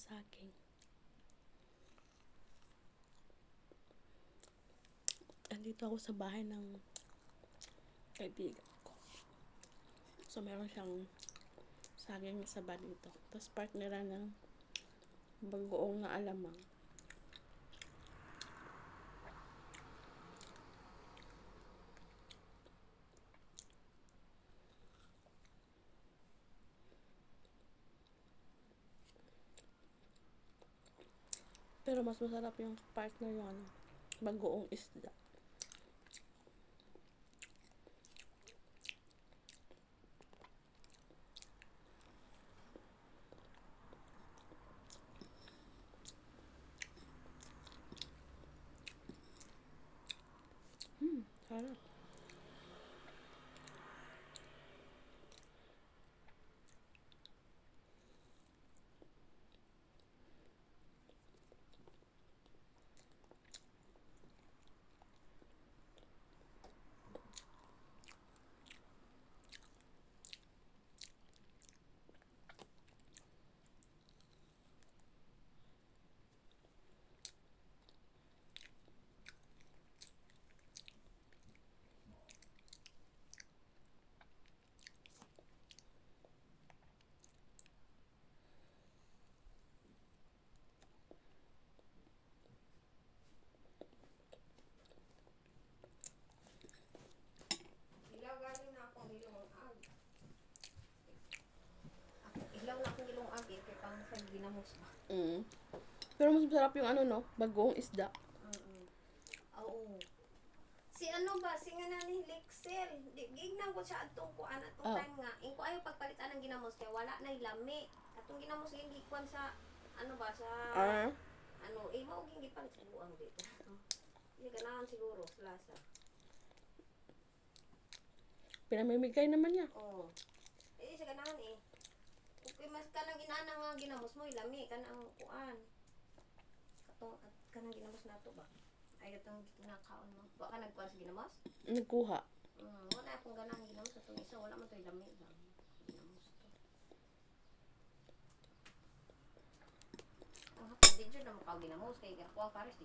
saging. Andito ako sa bahay ng kaibigan ko. So, meron siyang saging sa ba dito. Tapos partneran ng bagoong na alamang. Pero mas masarap yung partner yung ano, bagoong isda. Hmm, sarap. Ilaw galing na akong ilong ag. Ilaw na akong ilong ag eh, kaya pang ginamos ba? Mm. Pero mas masarap yung ano no, bagoong isda. Mm Oo. Si ano ba, si nga na ni Lexel, di gignan ko siya atong kuan atong Oh. time nga. Ing ko ayo pagpalitan ng ginamos kaya wala na lami. Atong ginamos yung gikuan sa ano ba sa Ah, ano, eh mao ging gipalit sa buang dito. Hindi ganahan siguro sa lasa. pinamimigay naman niya. Oo. Eh, sa ganahan eh. Kung mas kanang inana nga ginamos mo, ilami, kanang kuan. Katong, at kanang ginamos nato ba? Ay, itong kinakaon mo. Wa ka nagkuhan sa ginamos? Nagkuha. Mm, wala akong ganang ginamos. Itong isa, wala man to ilami lang. Ginamos to. Ang hapon, di dyan na makaw ginamos. Kaya gakuha pares,